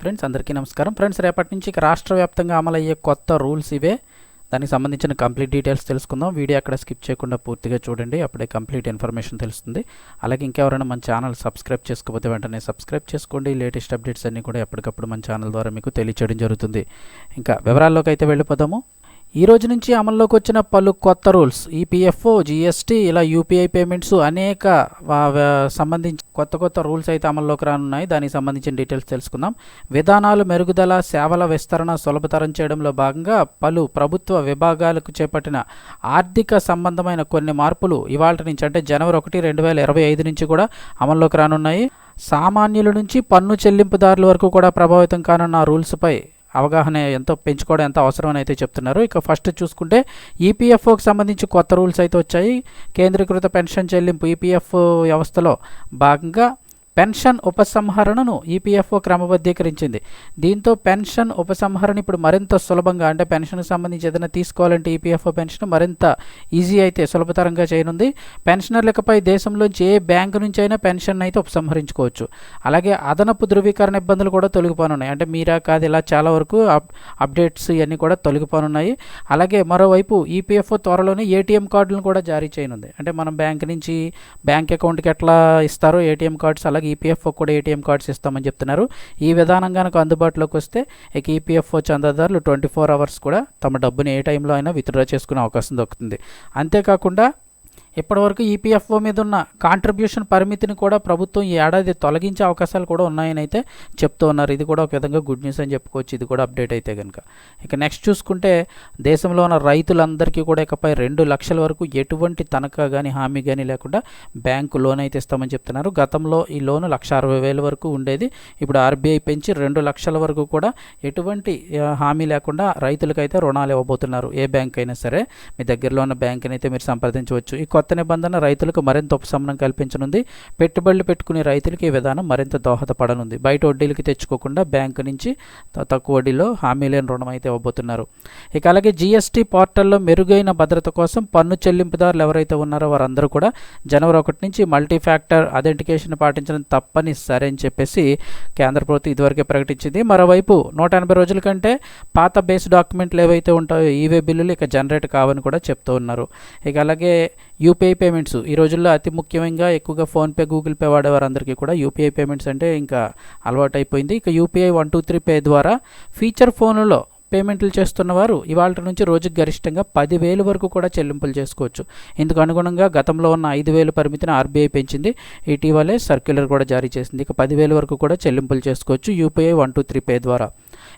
Friends అందరికీ నమస్కారం. Friends రేపటి నుంచి రాష్ట్ర వ్యాప్తంగా అమలయ్యే కొత్త రూల్స్ ఇవే. దానికి సంబంధించిన కంప్లీట్ డీటెయిల్స్ తెలుసుకుందాం. వీడియో అక్కడ స్కిప్ చేయకుండా పూర్తిగా చూడండి. అప్పుడే కంప్లీట్ ఇన్ఫర్మేషన్ తెలుస్తుంది. అలాగే ఇంకెవరైనా మన ఛానల్ సబ్స్క్రైబ్ చేసుకోకపోతే వెంటనే సబ్స్క్రైబ్ చేసుకోండి. లేటెస్ట్ అప్డేట్స్ అన్నీ కూడా ఎప్పటికప్పుడు మన ఛానల్ ద్వారా మీకు తెలియచేయడం జరుగుతుంది. ఇంకా వివరాల్లోకి అయితే వెళ్ళిపోదాము. ఈ రోజు నుంచి అమల్లోకి వచ్చిన పలు కొత్త రూల్స్ ఈపీఎఫ్ఓ జిఎస్టీ ఇలా యూపీఐ పేమెంట్స్ అనేక వా- సంబంధించి కొత్త కొత్త రూల్స్ అయితే అమల్లోకి రానున్నాయి. దానికి సంబంధించిన డీటెయిల్స్ తెలుసుకుందాం. విధానాలు మెరుగుదల సేవల విస్తరణ సులభతరం చేయడంలో భాగంగా పలు ప్రభుత్వ విభాగాలకు చేపట్టిన ఆర్థిక సంబంధమైన కొన్ని మార్పులు ఇవాళ నుంచి అంటే జనవరి ఒకటి రెండు వేల ఇరవై ఐదు నుంచి కూడా అమల్లోకి రానున్నాయి. సామాన్యుల నుంచి పన్ను చెల్లింపుదారుల వరకు కూడా ప్రభావితం కానున్న రూల్స్పై అవగాహన ఎంతో పెంచుకోవడం ఎంత అవసరమని అయితే చెప్తున్నారు. ఇక ఫస్ట్ చూసుకుంటే ఈపీఎఫ్ఓకి సంబంధించి కొత్త రూల్స్ అయితే వచ్చాయి. కేంద్రీకృత పెన్షన్ చెల్లింపు ఈపీఎఫ్ వ్యవస్థలో భాగంగా పెన్షన్ ఉపసంహరణను ఈపీఎఫ్ఓ క్రమబద్ధీకరించింది. దీంతో పెన్షన్ ఉపసంహరణ ఇప్పుడు మరింత సులభంగా అంటే పెన్షన్కి సంబంధించి ఏదైనా తీసుకోవాలంటే ఈపీఎఫ్ఓ పెన్షన్ మరింత ఈజీ అయితే సులభతరంగా చేయనుంది. పెన్షనర్లకపై దేశంలోంచి ఏ బ్యాంకు నుంచి అయినా పెన్షన్ అయితే ఉపసంహరించుకోవచ్చు. అలాగే అదనపు ధృవీకరణ ఇబ్బందులు కూడా తొలగిపోనున్నాయి. అంటే మీరా కాదు ఇలా చాలా వరకు అప్ అప్డేట్స్ ఇవన్నీ కూడా తొలగిపోనున్నాయి. అలాగే మరోవైపు ఈపీఎఫ్ఓ త్వరలోనే ఏటీఎం కార్డులను కూడా జారీ చేయనుంది. అంటే మనం బ్యాంక్ నుంచి బ్యాంక్ అకౌంట్కి ఎట్లా ఇస్తారో ఏటీఎం కార్డ్స్ అలాగే ఈపీఎఫ్ఓ కూడా ఏటీఎం కార్డ్స్ ఇస్తామని చెప్తున్నారు. ఈ విధానం కనుక అందుబాటులోకి వస్తే ఇక ఈపీఎఫ్ఓ చందాదారులు ట్వంటీ ఫోర్ అవర్స్ కూడా తమ డబ్బుని ఏ టైంలో అయినా విత్డ్రా చేసుకునే అవకాశం దొరుకుతుంది అంతేకాకుండా ఇప్పటివరకు ఈపీఎఫ్ఓ మీద ఉన్న కాంట్రిబ్యూషన్ పరిమితిని కూడా ప్రభుత్వం ఈ ఏడాది తొలగించే అవకాశాలు కూడా ఉన్నాయని అయితే చెప్తూ ఉన్నారు. ఇది కూడా ఒక విధంగా గుడ్ న్యూస్ అని చెప్పుకోవచ్చు. ఇది కూడా అప్డేట్ అయితే కనుక ఇక నెక్స్ట్ చూసుకుంటే దేశంలో ఉన్న రైతులందరికీ కూడా ఇకపై రెండు లక్షల వరకు ఎటువంటి తనఖా కానీ హామీ కానీ లేకుండా బ్యాంకు లోన్ అయితే ఇస్తామని చెప్తున్నారు. గతంలో ఈ లోన్ లక్ష అరవై వేల వరకు ఉండేది. ఇప్పుడు ఆర్బీఐ పెంచి రెండు లక్షల వరకు కూడా ఎటువంటి హామీ లేకుండా రైతులకైతే రుణాలు ఇవ్వబోతున్నారు. ఏ బ్యాంక్ అయినా సరే మీ దగ్గరలో ఉన్న బ్యాంకుని అయితే మీరు సంప్రదించవచ్చు. ఈ కొత్త కొత్త నిబంధన రైతులకు మరింత ఉపశమనం కల్పించనుంది. పెట్టుబడులు పెట్టుకునే రైతులకు ఈ విధానం మరింత దోహదపడనుంది. బయట వడ్డీలకి తెచ్చుకోకుండా బ్యాంకు నుంచి తక్కువ వడ్డీలో హామీ లేని రుణం అయితే ఇవ్వబోతున్నారు ఇక అలాగే జీఎస్టీ పోర్టల్లో మెరుగైన భద్రత కోసం పన్ను చెల్లింపుదారులు ఎవరైతే ఉన్నారో వారందరూ కూడా జనవరి ఒకటి నుంచి మల్టీ ఫ్యాక్టర్ అథెంటికేషన్ పాటించడం తప్పనిసరి అని చెప్పేసి కేంద్ర ప్రభుత్వం ఇదివరకే ప్రకటించింది. మరోవైపు నూట ఎనభై రోజుల కంటే పాత బేస్ డాక్యుమెంట్లు ఏవైతే ఉంటాయో ఈవే బిల్లులు ఇక జనరేట్ కావని కూడా చెప్తూ ఉన్నారు. ఇక అలాగే యూపీఐ పేమెంట్స్. ఈ రోజుల్లో అతి ముఖ్యంగా ఎక్కువగా ఫోన్పే గూగుల్ పే వాడేవారందరికీ కూడా యూపీఐ పేమెంట్స్ అంటే ఇంకా అలవాటు అయిపోయింది ఇక UPI one two three pay ద్వారా ఫీచర్ ఫోన్లలో పేమెంట్లు చేస్తున్న వారు ఇవాళ నుంచి రోజుకి గరిష్టంగా పదివేలు వరకు కూడా చెల్లింపులు చేసుకోవచ్చు. ఇందుకు అనుగుణంగా గతంలో ఉన్న ఐదు వేలు పరిమితిని ఆర్బీఐ పెంచింది. ఇటీవలే సర్క్యులర్ కూడా జారీ చేసింది. ఇక పదివేలు వరకు కూడా చెల్లింపులు చేసుకోవచ్చు UPI one two three pay ద్వారా.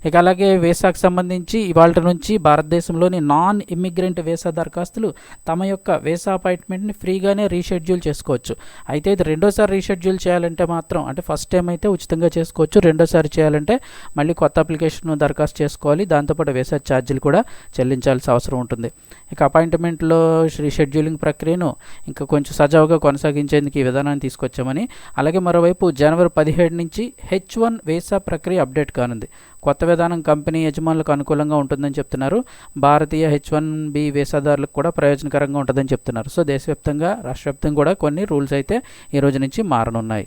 ఇక అలాగే వీసాకు సంబంధించి ఇవాళ నుంచి భారతదేశంలోని నాన్ ఇమ్మిగ్రెంట్ వేసా దరఖాస్తులు తమ యొక్క వేసా అపాయింట్మెంట్ని ఫ్రీగానే రీషెడ్యూల్ చేసుకోవచ్చు. అయితే ఇది రెండోసారి రీషెడ్యూల్ చేయాలంటే మాత్రం అంటే ఫస్ట్ టైం అయితే ఉచితంగా చేసుకోవచ్చు. రెండోసారి చేయాలంటే మళ్ళీ కొత్త అప్లికేషన్ దరఖాస్తు చేసుకోవాలి. దాంతోపాటు వేసా ఛార్జీలు కూడా చెల్లించాల్సిన అవసరం ఉంటుంది. ఇక అపాయింట్మెంట్లో రీషెడ్యూలింగ్ ప్రక్రియను ఇంకా కొంచెం సజావుగా కొనసాగించేందుకు ఈ విధానాన్ని తీసుకొచ్చామని అలాగే మరోవైపు జనవరి పదిహేడు నుంచి హెచ్ వన్ వేసా ప్రక్రియ అప్డేట్ కానుంది. కొత్త కొత్త విధానం కంపెనీ యజమానులకు అనుకూలంగా ఉంటుందని చెప్తున్నారు. భారతీయ హెచ్ వన్ బి వీసాదారులకు కూడా ప్రయోజనకరంగా ఉంటుందని చెప్తున్నారు. సో దేశవ్యాప్తంగా రాష్ట్రవ్యాప్తంగా కూడా కొన్ని రూల్స్ అయితే ఈ రోజు నుంచి మారనున్నాయి.